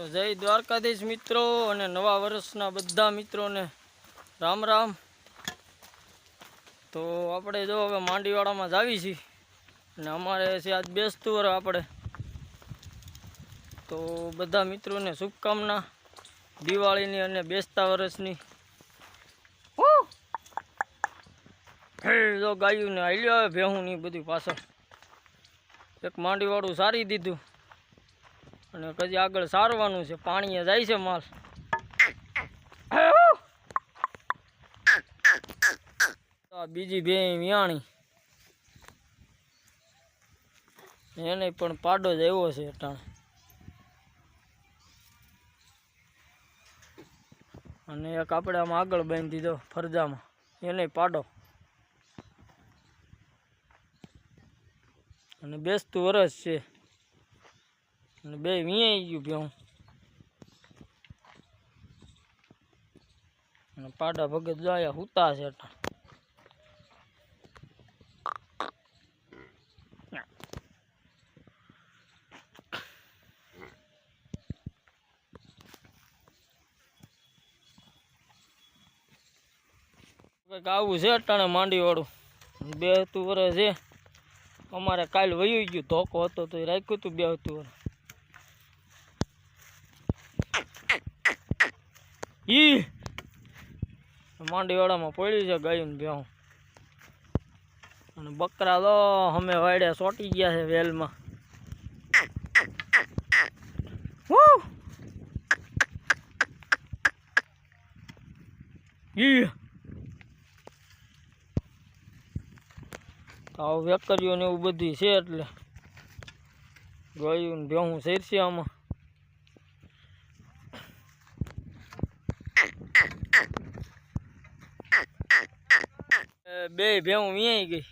તો જય દ્વારકાધીશ મિત્રો અને નવા વર્ષના બધા મિત્રોને રામ રામ. તો આપણે જો હવે માંડીવાડામાં જ આવી છીએ અને અમારે છે આજ બેસતું વર આપણે. તો બધા મિત્રોને શુભકામના. દિવાળીની અને બેસતા વર્ષની. જો ગાયું ને હાલ્યો ભેહું ની બધું પાછળ. એક માંડીવાળું સારી દીધું. અને કદી આગળ સારવાનું છે, પાણી જાય છે માલ. બીજી બે વ્યાણી. એને પણ પાડો જ આવ્યો છે અટાણે. અને એક આપણે આમાં આગળ બાંધી દીધો ફરજામાં. એને પાડો. અને બેસતું વરસ છે. અને બે વિયાઈ ગયું ભેહું. અને પાડા ભગત જોયા હુતા છે કંઈક આવું છે અટાણે માંડી વાળું બે હતું વર્ષ છે. અમારે કાલ વયું ગયું. ધોકો હતો તો રાખ્યું હતું બે હતું વરસ. ઈ માંડીવાડામાં પડ્યું છે ગાયું ભેહું. અને બકરા તો અમે વાડ્યા સોટી ગયા છે વેલમાં. આવું વેકરીઓ ને એવું બધું છે એટલે ગાયું ભેહું શેરશે આમાં. બે ભેહું વિયાઈ ગઈ.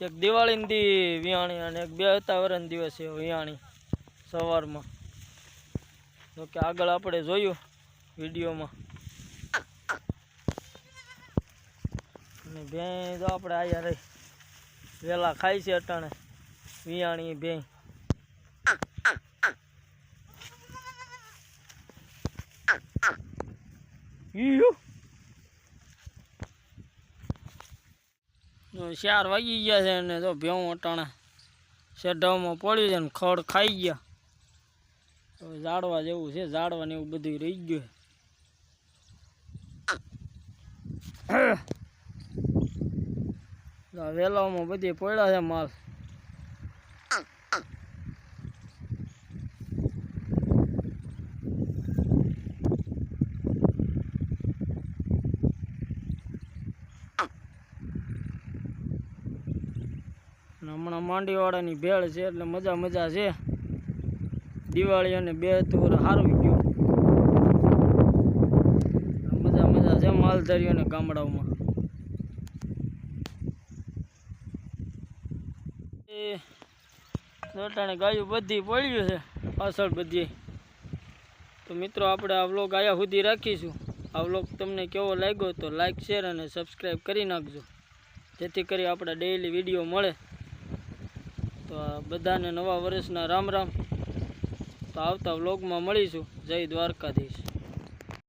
એક દિવાળીની દી વિયાણી અને એક બે વાતાવરણ વરણ દિવસે વિયાણી સવારમાં. જો કે આગળ આપણે જોયું વિડીયોમાં. અને ભેં તો આપણે આયા રહી. વેલા ખાય છે અટાણે. વિયાણી ભેં ઈયો. જો ચાર વાગી ગયા છે ને તો ભેવું અટાણે શેઢામાં પડ્યું છે ને ખડ ખાઈ ગયા. તો ઝાડવા જેવું છે, ઝાડવા ને એવું બધું રહી ગયું વેલામાં બધી પડ્યા છે માલ. હમણાં માંડીવાળાની ભેળ છે એટલે મજા મજા છે. દિવાળી અને બે તુર સારું ગયું. મજા મજા છે માલધારીઓને ગામડાઓમાં. એ દોટાણે ગાયું બધી પડ્યું છે, પાછળ બધી. તો મિત્રો, આપણે આ વ્લોગ આયા સુધી રાખીશું. આ વ્લોગ તમને કેવો લાગ્યો તો લાઈક, શેર અને સબસ્ક્રાઈબ કરી નાખજો. જેથી કરી આપણે ડેઈલી વીડિયો મળે. તો બધાને નવા વર્ષના રામ રામ. તો આવતા વ્લોગમાં મળીશું. જય દ્વારકાધીશ.